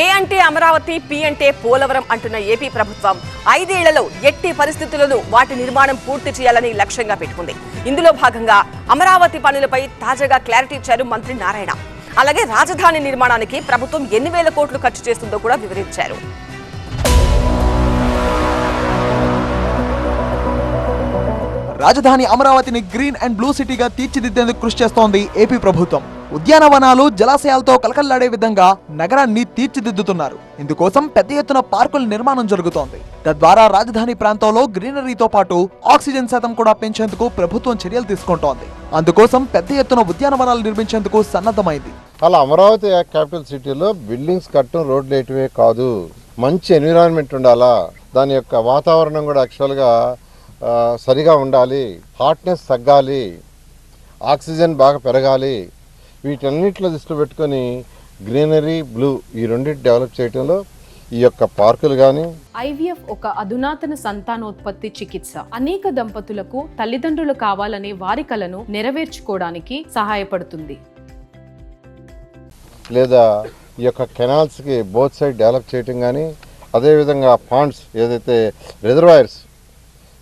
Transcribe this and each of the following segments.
ఏ అంటే అమరావతి పి అంటే పోలవరం అంటున్న ఏపీ ప్రభుత్వం ఐదేళ్ళలో ఎట్టి పరిస్థితులను వాటి నిర్మాణం పూర్తి చేయాలని లక్ష్యంగా పెట్టుకుంది. ఇందులో భాగంగా అమరావతి పనులపై తాజాగా క్లారిటీ ఇచ్చారు మంత్రి నారాయణ. అలాగే రాజధాని నిర్మాణానికి ప్రభుత్వం ఎన్ని వేల కోట్లు ఖర్చు చేస్తుందో కూడా వివరించారు. రాజధాని అమరావతిని గ్రీన్ అండ్ బ్లూ సిటీగా తీర్చిదిద్దేందుకు కృషి చేస్తోంది ఏపీ ప్రభుత్వం. ఉద్యానవనాలు జలాశయాలతో కలకల్లాడే విధంగా నగరాన్ని తీర్చిదిద్దుతున్నారు. ఇందుకోసం పెద్ద ఎత్తున పార్కుల నిర్మాణం జరుగుతోంది. తద్వారా రాజధాని ప్రాంతంలో గ్రీనరీతో పాటు ఆక్సిజన్ శాతం కూడా పెంచేందుకు ప్రభుత్వం చర్యలు తీసుకుంటోంది. అందుకోసం పెద్ద ఎత్తున ఉద్యానవనాలు నిర్మించేందుకు సన్నద్ధమైంది. అలా అమరావతి క్యాపిటల్ సిటీలో బిల్డింగ్స్ కట్టడం రోడ్లు వేయటమే కాదు మంచి ఎన్విరాన్మెంట్ ఉండాలా దాని యొక్క వాతావరణం కూడా యాక్చువల్గా సరిగా ఉండాలి హాట్నెస్ తగ్గాలి ఆక్సిజన్ బాగా పెరగాలి వీటన్నిటిలో దృష్టిలో పెట్టుకొని గ్రీనరీ బ్లూ ఈ రెండింటి డెవలప్ చేయడంలో ఈ యొక్క పార్కులు కానీ ఐవీఎఫ్ ఒక అధునాతన సంతానోత్పత్తి చికిత్స. అనేక దంపతులకు తల్లిదండ్రులు కావాలనే వారి కలను నెరవేర్చుకోవడానికి సహాయపడుతుంది. లేదా ఈ యొక్క కెనాల్స్కి బోత్ సైడ్ డెవలప్ చేయటం కానీ అదేవిధంగా పాండ్స్ ఏదైతే రిజర్వాయర్స్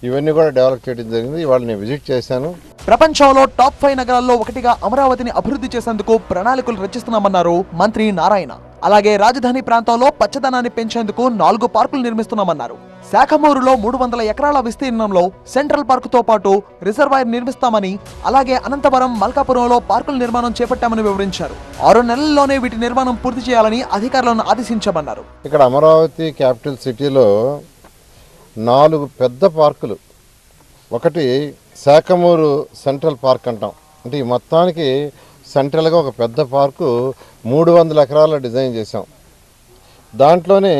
ఇవన్నీ కూడా డెవలప్ చేయడం జరిగింది. ఇవాళ నేను విజిట్ చేశాను. ప్రపంచంలో టాప్ ఫైవ్ నగరాల్లో ఒకటిగా అమరావతిని అభివృద్ధి చేసేందుకు ప్రణాళికలు రచిస్తున్నామన్నారు మంత్రి నారాయణ. అలాగే రాజధాని ప్రాంతంలో పచ్చదనాన్ని పెంచేందుకు నాలుగు పార్కులు నిర్మిస్తున్నామన్నారు. శాఖమూరులో మూడు వందల ఎకరాల విస్తీర్ణంలో సెంట్రల్ పార్కుతో పాటు రిజర్వాయర్ నిర్మిస్తామని అలాగే అనంతపురం మల్కాపురంలో పార్కుల నిర్మాణం చేపట్టామని వివరించారు. ఆరు నెలల్లోనే వీటి నిర్మాణం పూర్తి చేయాలని అధికారులను ఆదేశించామన్నారు. ఇక్కడ అమరావతి క్యాపిటల్ సిటీలో నాలుగు పెద్ద పార్కులు ఒకటి శాఖమూరు సెంట్రల్ పార్క్ అంటాం. అంటే ఈ మొత్తానికి సెంట్రల్గా ఒక పెద్ద పార్కు మూడు వందల ఎకరాల డిజైన్ చేసాం దాంట్లోనే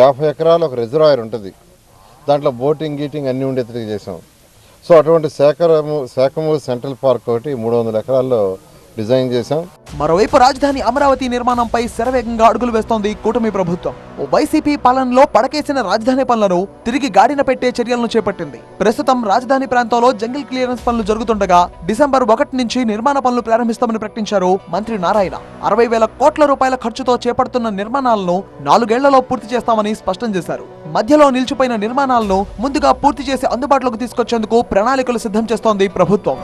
యాభై ఎకరాలు ఒక రిజర్వాయర్ ఉంటుంది. దాంట్లో బోటింగ్ గీటింగ్ అన్నీ ఉండేట్టుగా చేసాం సో అటువంటి శాఖ శాఖమూరు సెంట్రల్ పార్క్ ఒకటి మూడు వందల ఎకరాల్లో డిజైన్ చేశాం. మరోవైపు రాజధాని అమరావతి నిర్మాణంపై శరవేగంగా అడుగులు వేస్తోంది కూటమి ప్రభుత్వం. ఓ వైసీపీ పాలనలో పడకేసిన రాజధాని పనులను తిరిగి గాడిన పెట్టే చర్యలను చేపట్టింది. ప్రస్తుతం రాజధాని ప్రాంతంలో జంగిల్ క్లియరెన్స్ పనులు జరుగుతుండగా డిసెంబర్ ఒకటి నుంచి నిర్మాణ పనులు ప్రారంభిస్తామని ప్రకటించారు మంత్రి నారాయణ. అరవై వేల కోట్ల రూపాయల ఖర్చుతో చేపడుతున్న నిర్మాణాలను నాలుగేళ్ళలో పూర్తి చేస్తామని స్పష్టం చేశారు. మధ్యలో నిలిచిపోయిన నిర్మాణాలను ముందుగా పూర్తి చేసి అందుబాటులోకి తీసుకొచ్చేందుకు ప్రణాళికలు సిద్ధం చేస్తోంది ప్రభుత్వం.